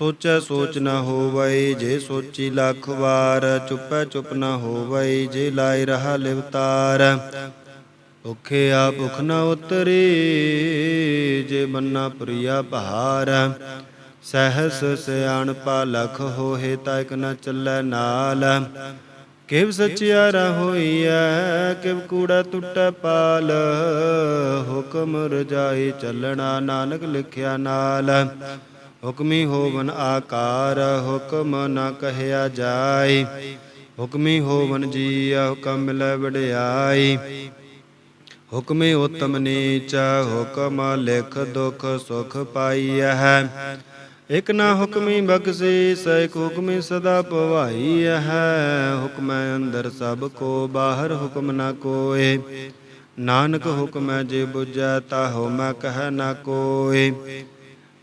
ਸੋਚੈ ਸੋਚ ਨ ਹੋਵਈ ਜੇ ਸੋਚੀ ਲੱਖ ਵਾਰ, ਚੁੱਪੈ ਚੁੱਪ ਨ ਹੋਵਈ ਜੇ ਲਾਇ ਰਹਾ ਲਿਵਤਾਰ ਭੁਖਿਆ ਭੁਖ ਨ ਉਤਰੀ, ਜੇ ਮੰਨਾ ਪ੍ਰਿਆ ਭਾਰ ਸਹਸ ਸਿਆਣਪਾ ਲਖ ਹੋਏ ਤਾ ਇਕ ਨ ਚੱਲੈ ਨਾਲ। ਕਿਵ ਸਚਿਆਰਾ ਹੋਈਐ, ਕਿਵ ਕੂੜਾ ਟੁੱਟੈ ਪਾਲ। ਹੁਕਮ ਰਜਾਈ ਚੱਲਣਾ, ਨਾਨਕ ਲਿਖਿਆ ਨਾਲ। ਹੁਕਮੀ ਹੋਵਨ ਆਕਾਰ, ਹੁਕਮ ਨਾ ਕਹਿਆ ਜਾਏ ਹੁਕਮੀ ਹੋਵਨ ਜੀ ਹੁਕਮ ਮਿਲੈ ਵਡਿਆਈ। ਹੁਕਮੇ ਉਤਮ ਨੀਚ, ਹੁਕਮ ਲਿਖ ਦੁਖ ਸੁਖ ਪਾਈਐ। ਇਕ ਨਾ ਹੁਕਮੀ ਬਖਸ਼ੀ ਸੈਕ ਹੁਕਮੀ ਸਦਾ ਪਵਾਈ ਹੈ ਹੁਕਮੈ ਅੰਦਰ ਸਭ ਕੋ, ਬਾਹਰ ਹੁਕਮ ਨਾ ਕੋਏ। ਨਾਨਕ ਹੁਕਮੈ ਜੇ ਬੁਝੈ ਤਾ ਹੋ ਮੈਂ ਕਹਿ ਨਾ ਕੋਏ।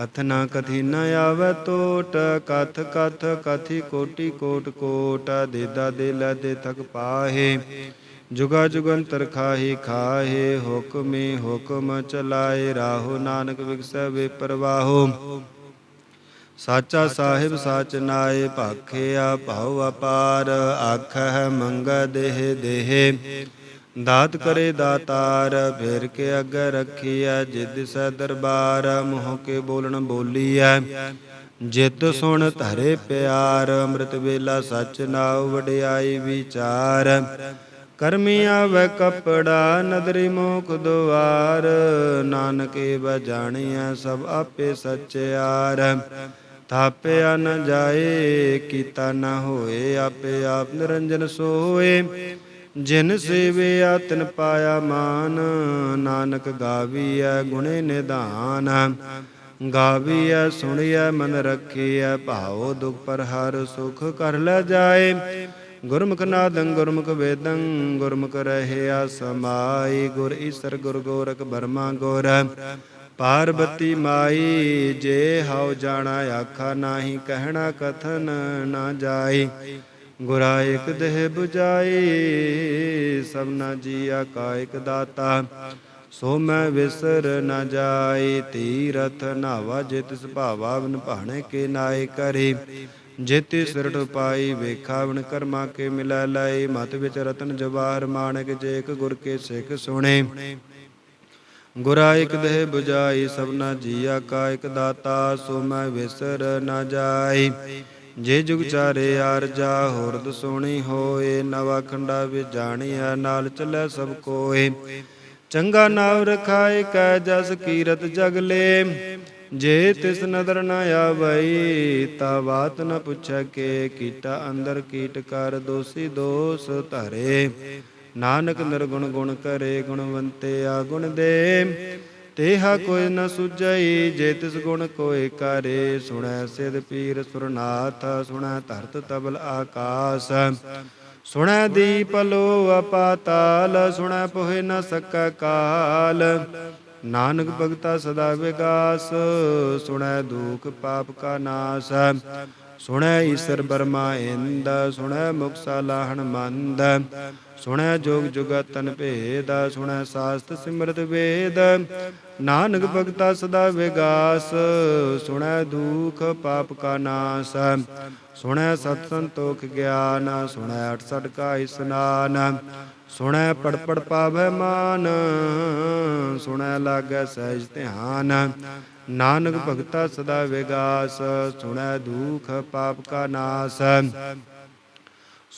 ਕਥ ਨਾ ਕਥੀ ਨ ਆਵੇ ਟੋਟ ਕਥ ਕਥ ਕਥੀ ਕੋਟੀ ਕੋਟ ਕੋਟ, ਦੇਦਾ ਦੇ ਲੈ ਦੇ ਤਕ ਪਾਹੇ। ਜੁਗਾ ਜੁਗੰਤਰ ਖਾਹੀ, ਖਾਹੇ, ਹੁਕਮੇ ਹੁਕਮ ਚਲਾਏ, ਰਾਹੋ ਨਾਨਕ ਵਿਗਸੈ ਵੇ ਪਰਵਾਹੋ। ਸਾਚਾ ਸਾਹਿਬ ਸਾਚ ਨਾਏ, ਭਾਖਿਆ ਭਾਉ ਅਪਾਰ ਆਖੈ ਮੰਗ ਦੇਹ ਦੇਹ। ਦਾਤ ਕਰੇ ਦਾਤਾਰ, ਫੇਰ ਕੇ ਅੱਗੇ ਰੱਖੀਐ ਜਿਦ ਸੈ ਦਰਬਾਰ, ਮੋਹ ਕੇ ਬੋਲਣ ਬੋਲੀਐ। ਜਿਤ ਸੁਣ ਧਰੇ ਪਿਆਰ, ਅੰਮ੍ਰਿਤ ਵੇਲਾ ਸਚ ਨਾਉ ਵਡਿਆਈ ਵਿਚਾਰ। ਕਰਮੀ ਆਵੈ ਕਪੜਾ, ਨਦਰੀ ਮੋਖ ਦੁਆਰ। ਨਾਨਕੇ ਬਜਾਣੀਐ ਸਭ ਆਪੇ ਸਚਿਆਰ ਥਾਪਿਆ ਨ ਜਾਏ, ਕੀਤਾ ਨ ਹੋਏ, ਆਪੇ ਆਪ ਨਿਰੰਜਨ ਸੋਏ। ਜਿਨ ਸੇਵਿਆ ਤਿਨ ਪਾਇਆ ਮਾਨ, ਨਾਨਕ ਗਾਵੀਐ ਗੁਣੇ ਨਿਧਾਨ। ਗਾਵੀਐ, ਸੁਣੀਐ, ਮਨ ਰੱਖੀਐ, ਭਾਉ ਦੁਖ ਪਰ ਹਰ ਸੁਖ ਕਰ ਲੈ ਜਾਏ। ਗੁਰਮੁਖ ਨਾਦੰ, ਗੁਰਮੁਖ ਵੇਦੰ, ਗੁਰਮੁਖ ਰਹਿਆ ਸਮਾਈ। ਗੁਰ ਈਸਰ, ਗੁਰ ਗੋਰਖ ਬਰਮਾ ਗੁਰ। ਪਾਰਬਤੀ ਮਾਈ, ਜੇ ਹਉ ਜਾਣਾ, ਆਖਾ ਨਾਹੀ, ਕਹਿਣਾ ਕਥਨ ਨਾ ਜਾਏ ਗੁਰਾ ਇਕ ਦੇਹ 부ਜਾਈ ਸਭਨਾ ਜੀਆ ਕਾਇਕ ਦਾਤਾ। ਸੋ ਮੈਂ ਵਿਸਰ ਨ ਜਾਈ, ਤੀਰਥ ਨਾਵਾ ਜਿਤ ਸੁਭਾਵਾ, ਬਨ ਭਾਣੇ ਕੇ ਨਾਏ ਕਰੇ। ਜੇਤੀ ਸਿਰਟ ਪਾਈ, ਵੇਖਾ ਬਨ ਕਰਮਾ ਕੇ ਮਿਲੈ ਲਾਈ ਮਤ ਵਿੱਚ ਰਤਨ ਜਵਾਰ ਮਾਨਕ ਜੇਕ ਗੁਰ ਕੇ ਸਿੱਖ ਸੁਣੇ। ਗੁਰਾ ਇਕ ਦੇਹ 부ਜਾਈ ਸਭਨਾ ਜੀਆ ਕਾ ਇਕ ਦਾਤਾ। ਸੋ ਮੈਂ ਵਿਸਰ ਨ ਜਾਈ ਜੇ ਜੁਗ ਚਾਰੇ ਆਰਜਾ ਹੋਰਦ ਸੋਣੀ ਹੋਏ, ਨਵਾ ਖੰਡਾ ਵਿੱਚ ਜਾਣੀਆ ਨਾਲ ਚੱਲੇ ਸਭ ਕੋਏ। ਚੰਗਾ ਨਾਮ ਰਖਾਏ ਕੈ ਜਸ ਕੀਰਤ ਜਗਲੇ ਜੇ ਤਿਸ ਨਦਰ ਨ ਆਵਈ, ਤਾ ਬਾਤ ਨ ਪੁੱਛੈ ਕੇ, ਕੀਟਾ ਅੰਦਰ ਕੀਟ ਕਰ ਦੋਸੀ ਦੋਸ ਧਰੇ। ਨਾਨਕ ਨਿਰਗੁਣ ਗੁਣ ਕਰੇ, ਗੁਣਵੰਤੇ ਆ ਗੁਣ ਦੇ। ਤੇਹਾ ਕੋਈ ਨ ਸੁਝਈ, ਜੇ ਤਿਸ ਗੁਣ ਕੋਇ ਕਰੇ। ਸੁਣੈ ਸਿਧ ਪੀਰ ਸੁਰਨਾਥ, ਸੁਣੈ ਧਰਤ ਤਬਲ ਆਕਾਸ। ਸੁਣੈ ਦੀਪ ਲੋ ਅਪਾਤਾਲ, ਸੁਣੈ ਪੋਹਿ ਨ ਸਕੈ ਕਾਲ। ਨਾਨਕ ਭਗਤਾ ਸਦਾ ਵਿਗਾਸ, ਸੁਣੈ ਦੁਖ ਪਾਪ ਕਾ ਨਾਸ। ਸੁਣੈ ਈਸਰ ਬਰਮਾ ਇੰਦ, ਸੁਣੈ ਮੁਖ ਸਾਲਾਹਣ ਮੰਦ। ਸੁਣੈ ਜੋਗ ਤਨ ਭੇਦ, ਸੁਣੈ ਸਾਸਤ ਸਿਮਰਤ ਵੇਦ। ਨਾਨਕ ਭਗਤਾ ਸਦਾ ਵਿਗਾਸ, ਸੁਣੈ ਦੁਖ ਪਾਪ ਕਾ ਨਾਸ। ਸੁਣੈ ਸਤ ਸੰਤੋਖ ਗਿਆਨ, ਸੁਣੈ 68 ਕਾ ਇਸਨਾਨ। ਸੁਣੈ ਪੜ ਪੜ ਪਾਵੈ ਮਾਨ, ਸੁਣੈ ਲਾਗੈ ਸਹਿਜ ਧਿਆਨ। ਨਾਨਕ ਭਗਤਾ ਸਦਾ ਵਿਗਾਸ, ਸੁਣੈ ਦੁਖ ਪਾਪ ਕਾ ਨਾਸ।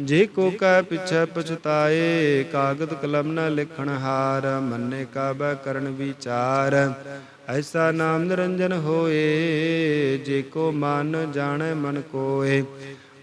ਜੇ ਕੋ ਕੈ ਪਿਛੈ ਪਛਤਾਏ, ਕਾਗਦ ਕਲਮ ਨ ਲਿਖਣ ਹਾਰ, ਮੰਨੇ ਕਾ ਕਰਨ ਵਿਚਾਰ। ਐਸਾ ਨਾਮ ਨਿਰੰਜਨ ਹੋਏ, ਜੇ ਕੋ ਮਨ ਜਾਣੈ ਮਨ ਕੋਏ।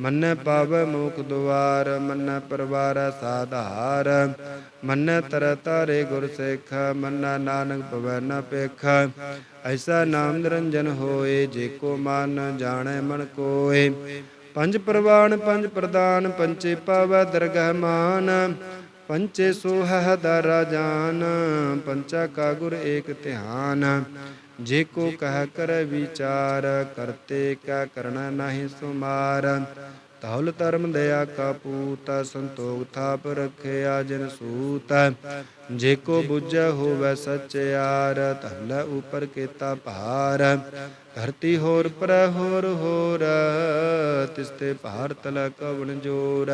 ਮੰਨੈ ਪਾਵੈ ਮੋਖ ਦੁਆਰ, ਮੰਨੈ ਪਰਵਾਰ ਸਾਧਾਰ। ਮੰਨੈ ਤਰ ਤਾਰੇ ਗੁਰ ਸਿੱਖ, ਮੰਨੈ ਨਾਨਕ ਭਵੈ ਨ ਪੇਖ ਐਸਾ ਨਾਮ ਨਿਰੰਜਨ ਹੋਏ, ਜੇ ਕੋ ਮਨ ਜਾਣੈ ਮਨ ਕੋਏ। ਪੰਜ ਪ੍ਰਵਾਨ, ਪੰਜ ਪ੍ਰਦਾਨ, ਪੰਚੇ ਪਾਵੈ ਦਰਗਹਿ ਮਾਨ। ਪੰਚੇ ਸੋਹ ਦਾਰਾ ਜਾਨ, ਪੰਚਾ ਕਾ ਗੁਰ ਏਕ ਧਿਆਨ। ਜੇ ਕੋ ਕਹਿ ਕਰ ਵਿਚਾਰ, ਕਰਤੇ ਕਾ ਕਰਣਾ ਨਾਹੀ ਸੁਮਾਰ। ਤੌਲ ਧਰਮ ਦਇਆ ਕਾ ਪੂਤ, ਸੰਤੋਖ ਥਾਪ ਰਖਿਆ ਜਿਨ ਸੂਤ। ਜੇ ਕੋ ਬੁਝੈ ਹੋਵੈ ਸਚਿਆਰ ਧਰਲੇ ਉਪਰ ਕੀਤਾ ਭਾਰ। ਧਰਤੀ ਹੋਰ ਪਰ ਹੋਰ ਹੋਰ ਤਿਸਤੇ ਭਾਰ ਤਲ ਕਵਣ ਜੋਰ।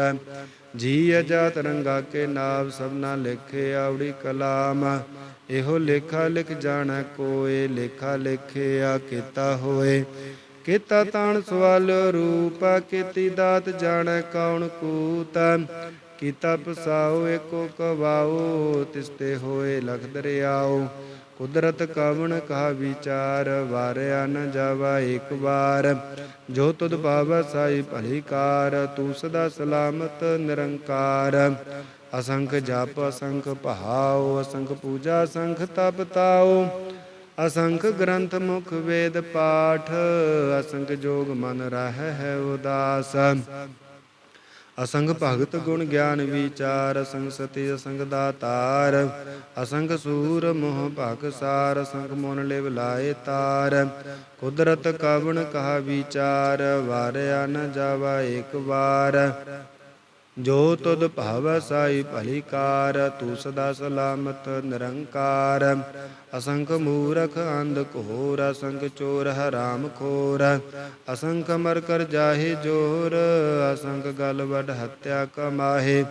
ਜੀ ਅਜਾਤ ਰੰਗਾ ਕੇ ਨਾਮ ਸਭਨਾ ਲਿਖੇ ਆਵੜੀ ਕਲਾਮ। ਇਹੋ ਲੇਖਾ ਲਿਖ ਜਾਣਾ ਕੋਏ, ਲੇਖਾ ਲਿਖਿਆ ਕੀਤਾ ਹੋਏ। ਕੀਤਾ ਤਾਣ ਸਵਾਲ ਰੂਪ, ਕੀਤੀ ਦਾਤ ਜਾਣੈ ਕੌਣ ਕੂਤ। ਕੀਤਾ ਪਸਾਓ ਏਕੋ ਕਵਾਓ ਤਿਸਤੇ ਹੋਏ ਲਖ ਦਰਿਆਉ। ਕੁਦਰਤ ਕਵਣ ਕਹਾ ਵਿਚਾਰ, ਵਾਰਿਆ ਨ ਜਾਵਾ ਇੱਕ ਵਾਰ। ਜੋ ਤੁਧ ਪਾਵੈ ਸਾਈ ਭਲੀ ਕਾਰ, ਤੂੰ ਸਦਾ ਸਲਾਮਤ ਨਿਰੰਕਾਰ। ਅਸੰਖ ਜਪ, ਅਸੰਖ ਭਾਉ ਅਸੰਖ ਪੂਜਾ, ਅਸੰਖ ਤਪ ਤਾਉ। ਅਸੰਖ ਗ੍ਰੰਥ ਮੁਖ ਵੇਦ ਪਾਠ, ਅਸੰਖ ਜੋਗ ਮਨ ਰਹਿ ਹੈ ਉਦਾਸ। ਅਸੰਗ ਭਗਤ ਗੁਣ ਗਿਆਨ ਵਿਚਾਰ, ਅਸੰਗ ਸਤੀ, ਅਸੰਗ ਦਾਤਾਰ। ਅਸੰਗ ਸੂਰ ਮੋਹ ਭਗ ਸਾਰ, ਅਸੰਗ ਮਨ ਲਿਵ ਲਾਏ ਤਾਰ। ਕੁਦਰਤ ਕਵਣ ਕਹਾ ਵਿਚਾਰ, ਵਾਰਿਆ ਨ ਜਾਵਾ ਇੱਕ ਵਾਰ। ਜੋ ਤੁਧ ਭਾਵੈ ਸਾਈ ਭਲੀ ਕਾਰ ਤੂੰ ਸਦਾ ਸਲਾਮਤ, ਨਿਰੰਕਾਰ। ਅਸੰਖ ਮੂਰਖ ਅੰਧ ਘੋਰ, ਅਸੰਖ ਚੋਰ ਹਰਾਮ ਖੋਰ। ਅਸੰਖ ਮਰ ਕਰ ਜਾਹੇ ਜੋਰ, ਅਸੰਖ ਗਲ ਵਡ ਹੱਤਿਆ ਕਮਾਹੇ।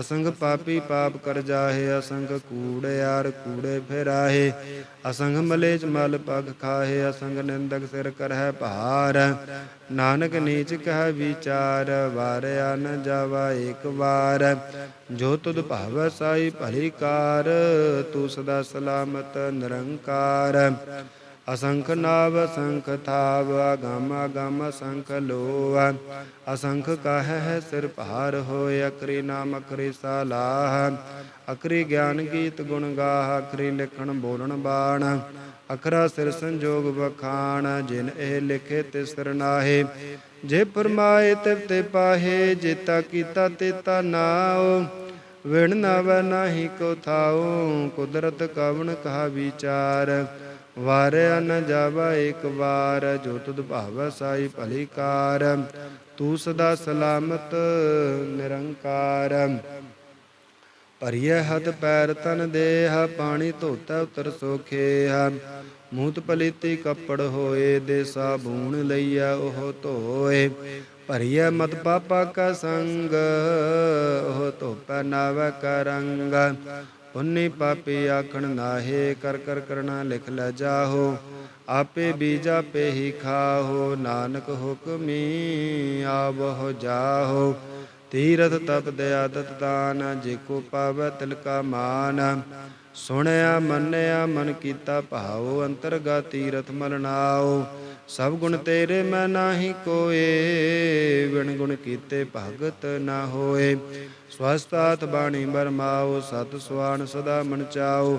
ਅਸੰਖ ਪਾਪੀ ਪਾਪ ਕਰ ਜਾਹੇ, ਅਸੰਖ ਕੂੜਿਆਰ ਕੂੜੇ ਫਿਰਾਹੇ। ਅਸੰਖ ਮਲੇਚ ਮਲ ਪਗ ਖਾਹੇ, ਅਸੰਖ ਨਿੰਦਕ ਸਿਰ ਕਰਹਿ ਭਾਰ। ਨਾਨਕ ਨੀਚ ਕਹ ਵਿਚਾਰ ਵਾਰਿਆ ਨ ਜਾਵਾ ਇੱਕ ਵਾਰ। ਜੋ ਤੁਧ ਭਾਵ ਸਾਈ ਭਲੀ ਕਾਰ, ਤੂੰ ਸਦਾ ਸਲਾਮਤ ਨਿਰੰਕਾਰ। ਅਸੰਖ ਨਾਵ ਅਸੰਖ ਥਾਵ, ਅਗਮ ਅਗਮ ਅਸੰਖ ਲੋਹ। ਅਸੰਖ ਕਾਹੈ ਹੈ ਸਿਰ ਭਾਰ ਹੋਇ, ਅਕਰੀ ਨਾਮ ਅਕਰੀ ਸਾਲਾਹ। ਅਕਰੀ ਗਿਆਨ ਗੀਤ ਗੁਣ ਗਾਹ, ਅਕਰੀ ਲਿਖਣ ਬੋਲਣ ਬਾਣ। ਅਖਰਾ ਸਿਰ ਸੰਜੋਗ ਬਖਾਣ ਜਿਨ ਇਹ ਲਿਖੇ ਤਿਸ ਨਾਹੇ। ਜੇ ਫਰਮਾਏ ਤਿਵ ਤੇ ਪਾਹੇ, ਜੇਤਾ ਕੀਤਾ ਤੇਤਾ ਨਾਉ। ਵਿਣ ਨਵ ਨਾਹੀ ਕੋ ਥਾਉ, ਕੁਦਰਤ ਕਵਣ ਕਹਾ ਵਿਚਾਰ। ਵਾਰਿਆ ਨ ਜਾਵਾ ਇੱਕ ਵਾਰ, ਜੋ ਤੁਧ ਭਾਵੈ ਸਾਈ ਭਲੀ ਕਾਰ। ਤੂੰ ਸਦਾ ਸਲਾਮਤ, ਨਿਰੰਕਾਰ। ਭਰੀਏ ਹੱਥ ਪੈਰ ਤਨ ਦੇਹ, ਪਾਣੀ ਧੋਤਾ ਉਤਰ ਸੋਖੇਹਾ ਮੂਤ ਪਲੀਤੀ ਕੱਪੜ ਹੋਏ ਦੇ ਸਾਬੂਣ ਲਈਆ ਉਹ ਧੋਏ। ਭਰੀਏ ਮਤ ਪਾਪਾ ਕਾ ਸੰਗ, ਉਹ ਧੋਪੈ ਨਾਵ ਕਰੰਗ ਪੁੰਨੀ ਪਾਪੀ ਆਖਣ ਨਾਹੇ, ਕਰ ਕਰ ਕਰਣਾ ਲਿਖ ਲੈ ਜਾਹੋ। ਆਪੇ ਬੀਜਾ ਪੇ ਹੀ ਖਾਹੋ, ਨਾਨਕ ਹੁਕਮੀ ਆਵਹੁ ਜਾਹੋ। ਤੀਰਥ ਤਪ ਦਇਆ ਦਾਨ, ਜੇ ਕੋ ਪਾਵੈ ਤਿਲ ਕਾ ਮਾਨ। ਸੁਣਿਆ, ਮੰਨਿਆ, ਮਨ ਕੀਤਾ ਭਾਉ, ਅੰਤਰਗਾ ਤੀਰਥ ਮਲਨਾਓ ਸਭ ਗੁਣ ਤੇਰੇ ਮੈਂ ਨਾਹੀ ਕੋਏ ਵਿਣ ਗੁਣ ਕੀਤੇ ਭਗਤ ਨਾ ਹੋਏ। ਸਵਸਤਾਤ ਬਾਣੀ ਬਰਮਾਓ ਸਤ ਸੁਆਨ ਸਦਾ ਮਨ ਚਾਓ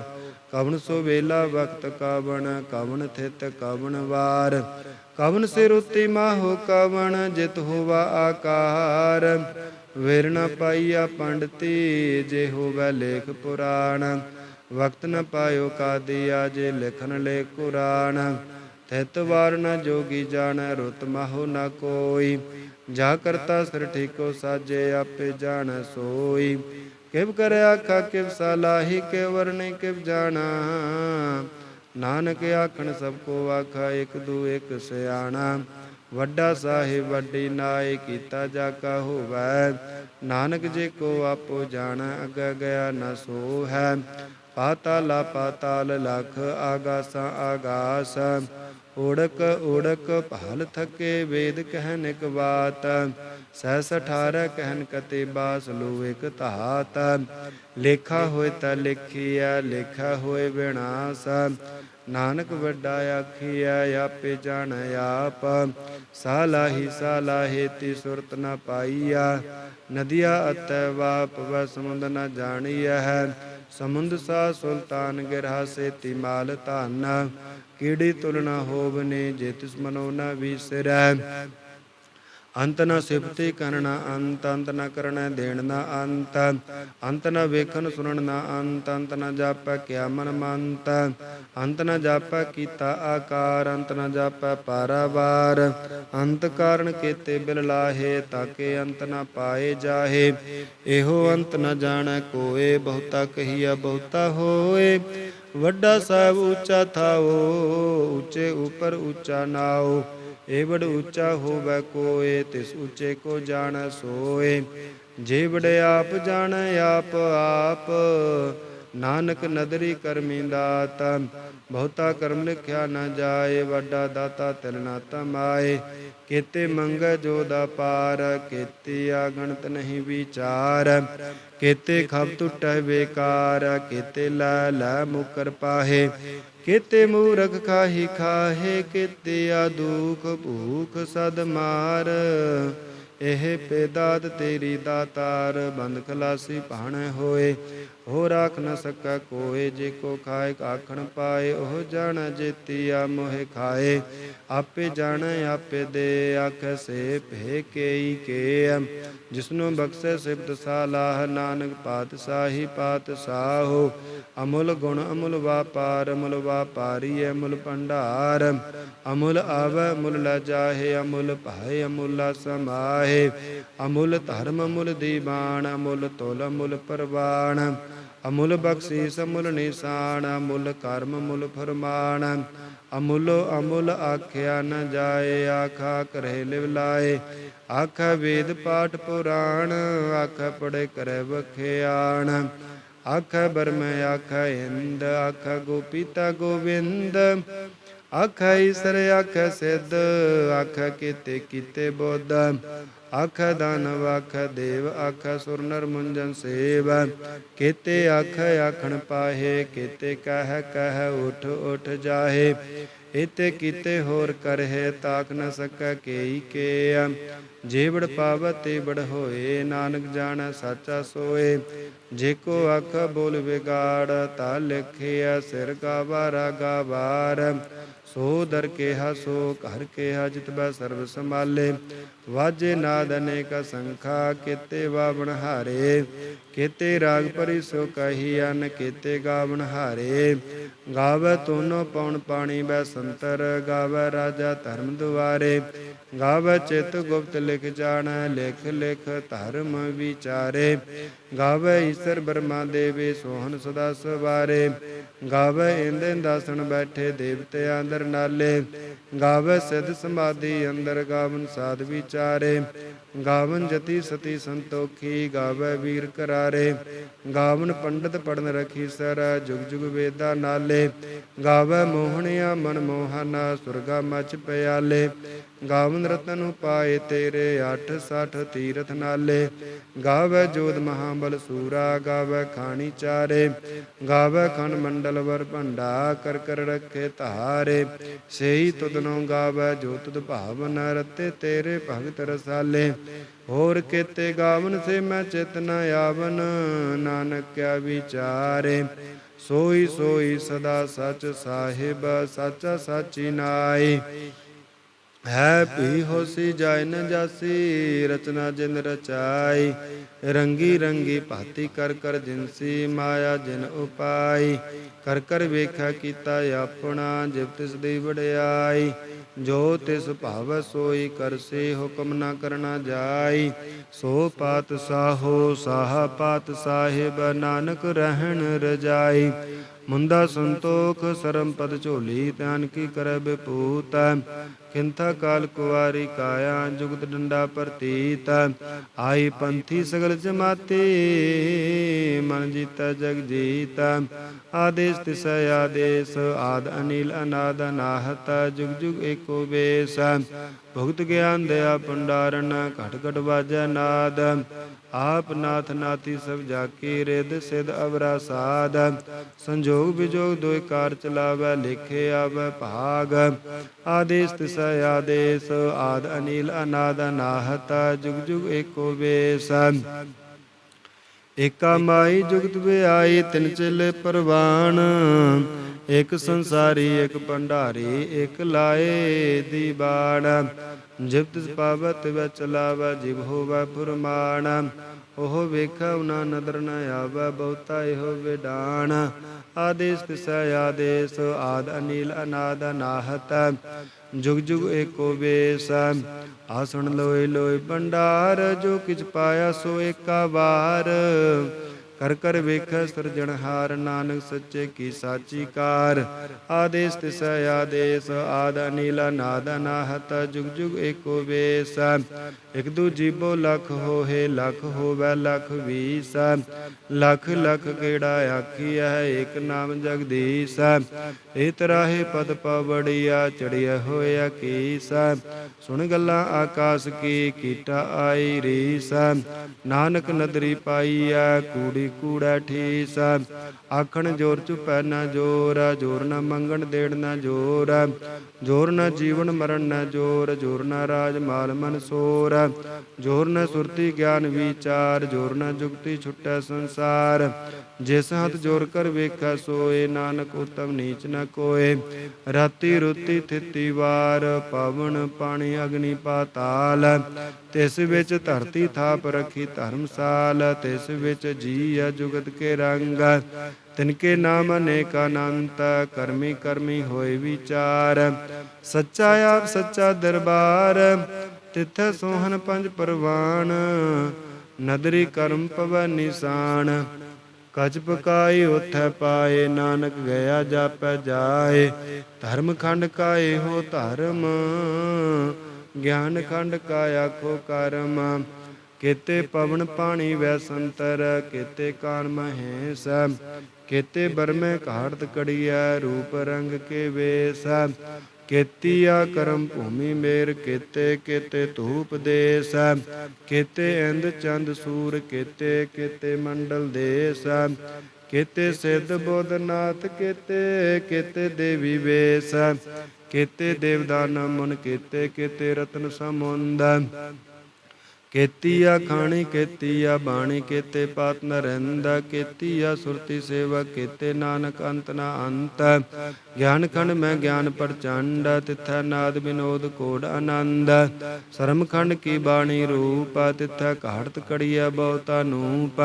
ਕਵਣ ਸੋ ਵੇਲਾ ਵਕਤ ਕਵਣ ਕਵਣ ਥਿਤ ਕਵਣ ਵਾਰ। ਕਵਨ ਸਿਰ ਉਤੀ ਮਾਹੋ ਕਵਨ ਜਿਤ ਹੋਵਾ ਆਕਾਰ। ਵਿਰ ਨ ਪਾਈਆ ਪੰਡਤੀ, ਜੇ ਹੋਵੇ ਲੇਖ ਪੁਰਾਣ। ਵਕਤ ਨ ਪਾਇਓ ਕਾਦੀਆ, ਜੇ ਲਿਖਨ ਲੈ ਕੁਰਾਨ। ਤਿਤ ਵਾਰ ਨ ਜੋਗੀ ਜਾਣੈ, ਰੁਤ ਮਾਹੋ ਨ ਕੋਈ। ਜਾ ਕਰਤਾ ਸਿਰ ਠੀਕੋ ਸਾਜੇ, ਆਪੇ ਜਾਣੈ ਸੋਈ। ਕਿਵ ਕਰ ਆਖਾ ਕਿਵ ਸਲਾਹੀ, ਕਿਵ ਵਰਨੇ ਕਿਵ ਜਾਣਾ। ਨਾਨਕ ਆਖਣ, ਸਭ ਕੋ ਆਖਾ, ਇਕ ਦੂ, ਇਕ ਸਿਆਣਾ। ਵੱਡਾ ਸਾਹਿਬ, ਵੱਡੀ ਨਾਏ ਕੀਤਾ ਜਾ ਕਾ ਹੋਵੈ ਨਾਨਕ ਜੇ ਕੋ ਆਪੋ ਜਾਣੈ, ਅਗੈ ਗਿਆ ਨ ਸੋ ਹੈ ਪਾਤਾਲਾ, ਪਾਤਾਲ ਲਖ ਆਗਾਸਾ, ਆਗਾਸ। ਓੜਕ ਓੜਕ ਭਾਲ ਥਕੇ ਵੇਦ ਕਹਿਨ ਇਕ ਬਾਤ। ਸਹਿਸ ਅਠਾਰਹ ਕਹਿਨ ਕਤੇ ਬਾਸ ਲੋ ਇਕ ਧਾਤ। ਲੇਖਾ ਹੋਏ ਤਾ ਲਿਖਿਆ ਲੇਖਾ ਹੋਏ ਵਿਨਾਸ਼ ਨਾਨਕ ਵੱਡਾ ਆਖੀਐ ਆਪੇ ਜਾਣੈ ਆਪ। ਸਾਲਾਹੀ ਸਾਲਾਹੇ ਤੀ ਸੁਰਤ ਨ ਪਾਈਆ। ਨਦੀਆ ਅਤੈ ਵਾਪ, ਵ ਸਮੁੰਦ ਨ ਜਾਣੀਐ। ਹੈ ਸਮੁੰਦ ਸਾ ਸੁਲਤਾਨ ਗਿਰਹਾ ਸੇ ਤੀ ਮਾਲ ਧਨ। ਕੀੜੀ ਤੁਲਨਾ ਹੋਵਨੇ ਜੇ ਤਿਸ ਮਨੋ ਨ ਵਿਸਰੈ। ਅੰਤ ਨਾ ਸਿਫਤੀ ਕਰਨਾ ਅੰਤ ਅੰਤ ਨਾ ਕਰਨਾ ਦੇਣ ਨਾ ਅੰਤ ਅੰਤ ਨਾ ਵੇਖਣ ਸੁਣਨ ਨਾ ਅੰਤ ਅੰਤ ਨਾ ਜਾਪੈ ਕਿਆ ਮਨ ਮੰਤ, ਅੰਤ ਨ ਜਾਪੈ ਕੀਤਾ ਆਕਾਰ, ਅੰਤ ਨ ਜਾਪੈ ਪਾਰਾਵਾਰ, ਅੰਤ ਕਾਰਨ ਕੀਤੇ ਬਿਲ ਲਾਹੇ ਤਾਕੇ ਅੰਤ ਨਾ ਪਾਏ ਜਾਹੇ, ਇਹੋ ਅੰਤ ਨਾ ਜਾਣੈ ਕੋਏ, ਬਹੁਤਾ ਕਹੀਆ ਬਹੁਤਾ ਹੋਏ, ਵੱਡਾ ਸਾਹਿਬ ਉੱਚਾ ਥਾਓ, ਉੱਚੇ ਉਪਰ ਉੱਚਾ ਨਾਓ ਏਵੜ ਬੜ ਉੱਚਾ ਹੋਵੇ ਕੋਏ, ਤਿਸ ਉੱਚੇ ਕੋ ਜਾਣ ਸੋਏ। ਜੇ ਆਪ ਜਾਣੈ, ਆਪ ਆਪ। ਨਾਨਕ ਨਦਰੀ ਕਰਮੀ ਦਾਤ। ਬਹੁਤਾ ਕਰਮ ਲਿਖਿਆ ਨ ਜਾਏ, ਵੱਡਾ ਦਾਤਾ ਤਿਲ ਨਾ ਤਮਾਏ। ਕੀਤੇ ਮੰਗ ਜੋ ਦਾ ਪਾਰ, ਕੀਤੀ ਆਗਣਤ ਨਹੀਂ ਵਿਚਾਰ। ਕੀਤੇ ਖਬ ਟੁੱਟੈ ਬੇਕਾਰ, ਕੀਤੇ ਲੈ ਲੈ ਮੁਕਰ ਪਾਹੇ। ਕਿਤੇ ਮੂਰਖ ਖਾਹੀ ਖਾਹੇ ਕੀਤੇ ਆ ਭੂਖ ਸਦ ਮਾਰ। ਇਹ ਪੇਦਾਤ ਤੇਰੀ ਦਾਤਾਰ ਬੰਦ ਖਲਾਸੀ ਭਾਣੇ ਹੋਏ। ਹੋ ਰਾਖ ਨ ਸਕਾ ਕੋਏ, ਜੇ ਕੋ ਖਾਏ ਆਖਣ ਪਾਏ, ਉਹ ਜਾਣ ਜੇਤੀਆ ਮੋਹਿ ਖਾਏ। ਆਪੇ ਜਾਣੈ, ਆਪੇ ਦੇ ਆਖ ਸੇ ਭੇ ਕੇਈ ਕੇ ਜਿਸਨੂੰ ਬਖਸ਼ੇ ਸਿਬਤ ਸਾਲਾਹ, ਨਾਨਕ ਪਾਤਸ਼ਾਹੀ ਪਾਤਸ਼ਾਹੋ। ਅਮੁਲ ਗੁਣ ਅਮੁਲ ਵਾਪਾਰ, ਅਮੁਲ ਵਾਪਾਰੀ ਅਮੁਲ ਭੰਡਾਰ। ਅਮੁਲ ਆਵ ਮੁੱਲ ਲਾ ਜਾਹੇ, ਅਮੁੱਲ ਭਾਏ, ਅਮੁੱਲ ਸਮਾਹੇ ਅਮੁੱਲ ਧਰਮ, ਅਮੁੱਲ ਦੀਵਾਨ, ਅਮੁੱਲ ਤੋਲ, ਅਮੁੱਲ ਪਰਵਾਨ। ਅਮੁੱਲ ਬਖਸ਼ੀਸ, ਅਮੁੱਲ ਨਿਸ਼ਾਨ, ਅਮੁੱਲ ਕਰਮ, ਅਮੁੱਲ ਫਰਮਾਨ। ਅਮੁੱਲ ਅਮੁੱਲ ਆਖਿਆ ਨ ਜਾਏ, ਆਖਾ ਕਰੇ ਲਿਵ ਲਾਏ। ਆਖਾ ਵੇਦ ਪਾਠ ਪੁਰਾਣ, ਆਖਾ ਪੜੇ ਕਰੇ ਵਖਿਆਣ। ਆਖਾ ਬਰਮ, ਆਖਾ ਇੰਦ, ਆਖਾ ਗੋਪੀਤਾ ਗੋਵਿੰਦ। ਆਖਾ ਈਸਰ ਆਖਾ ਸਿੱਧ ਆਖਾ ਕੀਤੇ ਕੀਤੇ ਬੋਧ। ਆਖ ਦਾਨਵ ਆਖ ਦੇਵ ਆਖ ਸੁਰ ਨਰ ਮੁੰਜਨ ਸੇਵ। ਕੀਤੇ ਆਖ ਆਖਣ ਪਾਹੇ, ਕੀਤੇ ਕਹਿ ਕਹਿ, ਉਠ ਉਠ ਜਾਹੇ। ਇਤੇ ਕੀਤੇ ਹੋਰ ਕਰਹਿ ਤਾਕ ਨ ਸਕੈ ਕੇਈ ਕੇ ਜੇ ਪਾਵਤ ਤੇ ਬੜ ਹੋਏ, ਨਾਨਕ ਜਾਣੈ ਸਾਚਾ ਸੋਏ। ਜੇ ਕੋ ਅੱਖ ਬੋਲ ਵਿਗਾੜ, ਤਾ ਲਿਖਿਆ ਸਿਰ ਗਾਵਾਰਾ ਗਾਵਾਰ ਸੋ ਦਰ ਕੇਹਾ ਸੋ, ਘਰ ਕੇਹਾ ਜਿਤ ਬੈ ਸਰਬ ਸੰਭਾਲੇ। ਵਾਜੇ ਨਾਦ ਅਨੇਕ ਸੰਖਾ, ਕੀਤੇ ਵਾਵਣ ਹਾਰੇ। ਕੀਤੇ ਰਾਗ ਪਰੀ ਸੋ ਕਹੀ ਅਨ, ਕੀਤੇ ਗਾਵਣ ਹਾਰੇ। ਗਾਵੇ ਤੋਨੋ ਪਉਣ ਪਾਣੀ ਬੈ ਸੰਤਰ ਗਾਵੇ ਰਾਜਾ ਧਰਮ ਦੁਆਰੇ ਗਾਵ ਚਿਤ ਗੁਪਤ ਲਿਖ ਜਾਣੈ, ਲਿਖ ਲਿਖ ਧਰਮ ਵਿਚਾਰੇ। ਗਾਵੇ ਈਸ਼ਰ ਬਰਮਾ ਦੇਵੇ, ਸੋਹਣ ਸਦਾ ਸਵਾਰੇ। ਗਾਵੇ ਇੰਦੇ ਦਾਸਣ ਬੈਠੇ, ਦੇਵਤੇ ਅੰਦਰ ਨਾਲੇ। ਗਾਵੇ ਸਿਧ ਸਮਾਧੀ ਅੰਦਰ ਗਾਵਨ ਸਾਧ ਵਿਚਾਰੇ। ਗਾਵਨ ਜਤੀ ਸਤੀ ਸੰਤੋਖੀ, ਗਾਵੈ ਵੀਰ ਕਰਾਰੇ। ਗਾਵਨ ਪੰਡਤ ਪੜਨ ਰਖੀ ਸਰ, ਜੁਗ ਜੁਗ ਵੇਦਾ ਨਾਲੇ। ਗਾਵੈ ਮੋਹਣਿਆ ਮਨ ਮੋਹਨਾ, ਸੁਰਗਾ ਮਚ ਪਿਆਲੇ। ਗਾਵਨ ਰਤਨ ਪਾਏ ਤੇਰੇ 8 60 ਤੀਰਥ ਨਾਲੇ। ਗਾਵੇ ਜੋਤ ਮਹਾਬਲ ਸੂਰਾ, ਗਾਵੇ ਖਾਣੀ ਚਾਰੇ। ਗਾਵੇ ਖੰਡ ਮੰਡਲ ਵਰ ਭੰਡਾ, ਕਰ ਕਰ ਰੱਖੇ ਧਾਰੇ। ਸੇਈ ਤੁਦਨੋਂ ਗਾਵੇ ਜੋ ਤੁਧ ਭਾਵਨ, ਰਤੇ ਤੇਰੇ ਭਗਤ ਰਸਾਲੇ। ਹੋਰ ਕੀਤੇ ਗਾਵਨ ਸੇ ਮੈਂ ਚੇਤਨਾ ਨ ਆਵਨ, ਨਾਨਕ ਕਿਆ ਵਿਚਾਰੇ। ਸੋਈ ਸੋਈ ਸਦਾ ਸਚ ਸਾਹਿਬ, ਸੱਚਾ ਸਾਚੀ ਨਾਈ ਹੈ ਭੀ ਹੋਸੀ ਜਾਇ ਨ ਜਾਸੀ, ਰਚਨਾ ਜਿਨ ਰਚਾਈ। ਰੰਗੀ ਰੰਗੀ ਭਾਤੀ ਕਰ ਕਰ ਜਿਨਸੀ, ਮਾਇਆ ਜਿਨ ਉਪਾਈ। ਕਰ ਕਰ ਵੇਖਿਆ ਕੀਤਾ ਆਪਣਾ, ਜਿਵ ਤਿਸ ਦੀ ਵਡਿਆਈ। ਜੋ ਤਿਸ ਭਾਵ ਸੋਈ ਕਰਸੇ ਹੁਕਮ ਨਾ ਕਰਨਾ ਜਾਈ। ਸੋ ਪਾਤ ਸਾਹੋ, ਸਾਹ ਪਾਤ ਸਾਹਿਬ, ਨਾਨਕ ਰਹਿਣ ਰਜਾਈ। ਮੁੰਦਾ ਸੰਤੋਖ, ਸਰਮ ਪਦ ਝੋਲੀ, ਧਿਆਨ ਕੀ ਕਰੈ ਬਿਪੂਤ। ਕਿੰਥਾ ਕਾਲ ਕੁਵਾਰੀ ਕਾਇਆ, ਜੁਗਤ ਡੰਡਾ ਪ੍ਰਤੀਤ, ਆਈ ਪੰਥੀ ਸਗਲ ਜਮਾਤੇ, ਮਨ ਜੀਤਾ ਜਗ ਜੀਤਾ, ਆਦੇਸ ਤਿਸ ਆਦੇਸ, ਆਦ ਅਨੀਲ ਅਨਾਦ ਅਨਾਹਤ ਜੁਗ ਜੁਗ ਏਕੋ ਵੇਸ, ਭੁਗਤ ਗਿਆਨ ਦਇਆ ਭੰਡਾਰਨ, ਘਟ ਘਟ ਵਾਜੈ ਨਾਦ ਆਪ ਨਾਥ ਨਾਤੀ ਸਭ ਜਾਕੀ ਰਿਦ ਸਿਧ ਅਵਰਾ ਸਾਧ, ਸੰਜੋਗ ਵਿਜੋਗ ਦੋਇ ਕਾਰ ਚਲਾਵੈ, ਲਿਖੇ ਆਵੈ ਭਾਗ, ਆਦੇਸ ਤਿਸ ਆਦੇਸ, ਆਦ ਅਨੀਲ ਅਨਾਦ ਅਨਾਹਤ, ਜੁਗ ਜੁਗ ਏਕੋ ਵੇਸ ਏਕਾ ਮਾਈ ਜੁਗਤ ਵਿਆਈ ਤਿਨ ਚਿਲ ਪਰਵਾਨ ਇਕ ਸੰਸਾਰੀ, ਇਕ ਭੰਡਾਰੀ, ਇਕ ਲਾਏ ਦੀ ਬਾੜ ਜਿਬ ਪਾਵਤ ਵ ਚਲਾਵ ਜਿਵ ਹੋਵੈ ਫੁਰਮਾਨ ਉਹ ਵੇਖਾ ਉਨਾ ਨਦਰ ਨ ਆਵੈ, ਬਹੁਤਾ ਇਹੋ ਵਿਡਾਨ ਆਦੇਸ ਤਿਸ ਆਦੇਸ ਆਦ ਅਨੀਲ ਅਨਾਦ ਅਨਾਹਤ ਜੁਗ ਜੁਗ ਏਕੋ ਵੇਸ। ਆਸਣ ਸੁਣ ਲੋਏ ਲੋਏ ਭੰਡਾਰ, ਜੋ ਕਿਛ ਪਾਇਆ ਸੋ ਏਕਾ ਵਾਰ। ਕਰ ਕਰ ਵੇਖ ਸਿਰਜਣਹਾਰ ਨਾਨਕ ਸੱਚੇ ਕੀ ਸਾਚੀ ਕਾਰ। ਆਦੇਸ ਤਿਸ ਆਦੇਸ, ਆਦ ਅਨੀਲ, ਨਾਦ ਅਨਾਹਤ, ਜੁਗ ਜੁਗ ਏਕੋ ਵੇਸ। ਇਕ ਦੂ ਜੀਬੋ ਲਖ ਹੋਏ ਲਖ ਹੋਵੈ, ਲਖ ਵੀਸ। ਲਖ ਲਖ ਕਿਹੜਾ ਆਖੀਐ ਏਕ ਨਾਮ ਜਗਦੀਸ਼। ਏ ਤਰਾਹੇ ਪਦ ਪਵੜਿਆ ਚੜਿਆ ਹੋਇਆ ਕੀਸ। ਸੁਣ ਗੱਲਾਂ ਆਕਾਸ ਕੀ, ਕੀਟਾ ਆਈ ਰੀਸ। ਨਾਨਕ ਨਦਰੀ ਪਾਈਐ ਕੂੜੀ ਕੂੜਾ ਠੀਸ। ਆਖਣ ਜੋਰ ਚੁਪੈ ਨਾ ਜੋਰ ਜੋਰ ਨਾ ਮੰਗਣ ਦੇਣ ਨਾ ਜੋਰ ਜੋਰ ਨਾ ਜੀਵਨ ਮਰਨ ਨਾ ਜੋਰ ਜੋਰ ਨਾ ਰਾਜ ਮਾਲ ਮਨ ਸੋਰ, ਜੋਰ ਨਾ ਸੁਰਤੀ ਗਿਆਨ ਵਿਚਾਰ, ਜੋਰ ਨਾ ਜੁਗਤੀ ਛੁਟੈ ਸੰਸਾਰ ਜਿਸ ਹੱਥ ਜੋਰ ਕਰ ਵੇਖੈ ਸੋਏ, ਨਾਨਕ ਉਤਮ ਨੀਚ ਨ ਕੋਏ। ਰਾਤੀ ਰੁਤੀ ਥਿਤੀ ਵਾਰ, ਪਵਨ ਪਾਣੀ ਅਗਨੀ ਪਾਤਾਲ। ਤਿਸ ਵਿੱਚ ਧਰਤੀ ਥਾਪ ਰਖੀ ਧਰਮਸਾਲ, ਤਿਸ ਵਿੱਚ ਜੀ ਜੁਗਤ ਕੇ ਰੰਗ। ਤਿਨਕੇ ਨਾਮ ਅਨੇਕ ਅਨੰਤ, ਕਰਮੀ ਕਰਮੀ ਹੋਏ ਵਿਚਾਰ। ਸੱਚਾ ਆਪ ਸੱਚਾ ਦਰਬਾਰ, ਤਿਥ ਸੋਹਣ ਪੰਜ ਪਰਵਾਨ। ਨਦਰੀ ਕਰਮ ਪਵ ਨਿਸ਼ਾਨ। ਕਚ ਪਕਾਈ ਉਥੈ ਪਾਏ ਨਾਨਕ ਗਿਆ ਜਾਪੈ ਜਾਏ। ਧਰਮ ਖੰਡ ਕਾਏ ਹੋ ਧਰਮ, ਗਿਆਨ ਖੰਡ ਕਾ ਆਖੋ ਕਰਮ। ਕੇਤੇ ਪਵਨ ਪਾਣੀ ਵੈਸੰਤਰ ਕੇਤੇ ਕਾਨ ਮਹੇਸ, ਕੇਤੇ ਬਰਮੇ ਘਾੜਤ ਕੜੀਐ, ਰੂਪ ਰੰਗ ਕੇ ਵੇਸ। ਕੇਤੀਆ ਕਰਮ ਭੂਮੀ ਮੇਰ ਕੇਤੇ ਕੇਤੇ ਧੂਪ ਦੇਸ। ਕੇਤੇ ਇੰਦ ਚੰਦ ਸੂਰ ਕੇਤੇ ਕੇਤੇ ਮੰਡਲ ਦੇਸ। ਕੇਤੇ ਸਿੱਧ ਬੋਧਨਾਥ ਕੇਤੇ ਕੇਤੇ ਦੇਵੀ ਵੇਸ। ਕੇਤੇ ਦੇਵਦਾਨ ਮਨ ਕੀਤੇ, ਕੇਤੇ ਰਤਨ ਸਮੁੰਦ। ਕੇਤੀਆ ਖਾਣੀ, ਕੇਤੀਆ ਬਾਣੀ, ਕੇਤੇ ਪਾਤ ਨਰਿੰਦਾ। ਕੇਤੀਆ ਸੁਰਤੀ ਸੇਵਾ ਕੇਤੇ ਨਾਨਕ ਅੰਤ ਨਾ ਅੰਤ। ਗਿਆਨ ਖੰਡ ਮੈਂ ਗਿਆਨ ਪ੍ਰਚੰਡ, ਤਿਥੈ ਨਾਦ ਬਿਨੋਦ ਕੋੜ ਆਨੰਦ। ਸਰਮ ਖੰਡ ਕੀ ਬਾਣੀ ਰੂਪ, ਤਿਥੈ ਘਾੜਤ ਕੜੀਆ ਬਹੁਤਾ ਨੂਪ।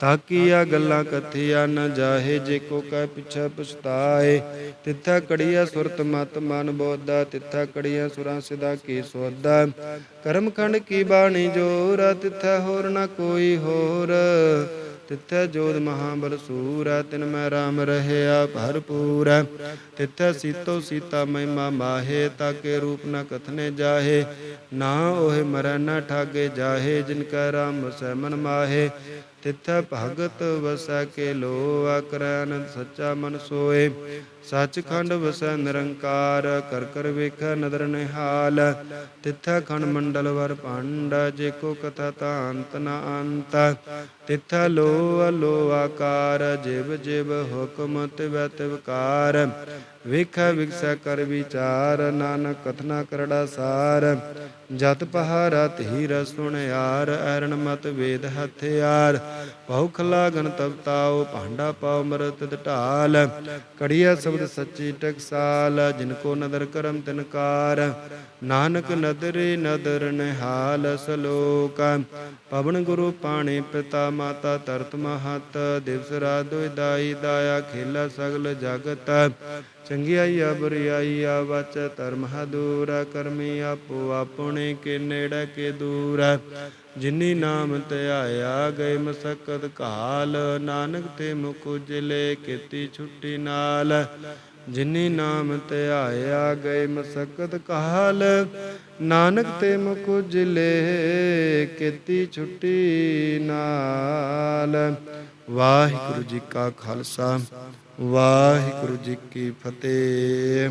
ਤਾਕੀਆ ਗੱਲਾਂ ਕਥਿਆ ਨ ਜਾਹੇ, ਜੇ ਕੋ ਕੈ ਪਿਛੈ ਪਛਤਾਏ। ਤਿਥੈ ਕੜੀਆ ਸੁਰਤ ਮਤ ਮਨ ਬੋਧਾ, ਤਿਥੈ ਕੜੀਆ ਸੁਰਾਂ ਸਿਦਾ ਕੀ ਸੋਧਾ। ਕਰਮ ਖੰਡ ਕੀ ਬਾਣੀ ਜੋਰ, ਤਿਥੈ ਹੋਰ ਨ ਕੋਈ ਹੋਰ। ਤਿਥੈ ਜੋਤ ਮਹਾਬਲ ਸੂਰ, ਤਿਨ ਮੈਂ ਰਾਮ ਰਹਿਆ ਭਰਪੂਰ। ਤਿਥੈ ਸੀਤੋ ਸੀਤਾ ਮਹਿਮਾ ਮਾਹੇ, ਤਾਕੇ ਰੂਪ ਨ ਕਥਨੇ ਜਾਹੇ। ਨਾ ਓਹ ਮਰੈ ਨ ਠਾਗੇ ਜਾਹੇ, ਜਿਨ ਕੈ ਰਾਮ ਵਸੈ ਮਨ ਮਾਹੇ। ਤਿਥੈ ਭਗਤ ਵਸੈ ਕੇ ਲੋ ਆਕਰੈ ਅਨੰਦ ਸੱਚਾ ਮਨ ਸੋਏ। ਸੱਚਖੰਡ ਵਸੈ ਨਿਰੰਕਾਰ, ਕਰ ਕਰ ਵੇਖੈ ਨਦਰ ਨਿਹਾਲ। ਤਿਥੈ ਖੰਡ ਮੰਡਲ ਵਰ ਭੰਡ ਜੇ ਕੋ ਕਥਾ ਤਾ ਅੰਤ ਨ ਅੰਤ। ਤਿਥੈ ਲੋ ਅਲੋ ਆਕਾਰ, ਜਿਵ ਜਿਵ ਹੁਕਮ ਤਿਵੈ ਤਿਵਕਾਰ ਵੇਖੈ ਵਿਗਸੈ ਕਰ ਵਿਚਾਰ, ਨਾਨਕ ਕਥਨਾ ਕਰੜਾ ਸਾਰ। ਜਤ ਪਹਾਰਾ ਧੀ ਸੁਣਿਆਰ ਐਰਣ ਮਤ ਵੇਦ ਹਥਿਆਰ। ਭਉ ਖਲਾ ਗਨ ਤਬ ਭਾਂਡਾ ਪਾਉ ਮਰਤ ਢਾਲ। ਕੜੀਆ ਸ਼ਬਦ ਸੱਚੀ ਟਕਸਾਲ ਜਿਨ ਕੋ ਨਦਰ ਕਰਮ ਤਨਕਾਰ ਨਾਨਕ ਨਦਰੇ ਨਦਰ ਨਿਹਾਲ ਸਲੋਕ। ਪਵਨ ਗੁਰੂ ਪਾਣੀ ਪਿਤਾ ਮਾਤਾ ਤਰਤ ਮਹਤ, ਦਿਵਸ ਰਾਤ ਦੁਇ ਦਾਈ ਦਾਇਆ ਖੇਲਾ ਸਗਲ ਜਗਤ। ਚੰਗਿਆਈ ਆ ਬੁਰਿਆਈ ਆ ਵਚ ਧਰਮ ਹਦੂਰ ਕਰਮੀ ਆਪੋ ਆਪਣੇ ਕੇ ਨੇੜੇ ਕੇ ਦੂਰ ਜਿਨੀ ਨਾਮ ਧਿਆਇਆ ਗਏ ਮਸਕਤ ਕਾਲ ਨਾਨਕ ਤੇ ਮੁਖ ਉਜਲੇ ਕੀਤੀ ਛੁੱਟੀ ਨਾਲ। ਜਿਨੀ ਨਾਮ ਧਿਆਇਆ ਗਏ ਮਸਕਤ ਕਾਲ ਨਾਨਕ ਤੇ ਮੁਖ ਉਜਲੇ ਕੀਤੀ ਛੁੱਟੀ ਨਾਲ। ਵਾਹਿਗੁਰੂ ਜੀ ਕਾ ਖਾਲਸਾ। ਵਾਹਿਗੁਰੂ ਜੀ ਕੀ ਫਤਿਹ।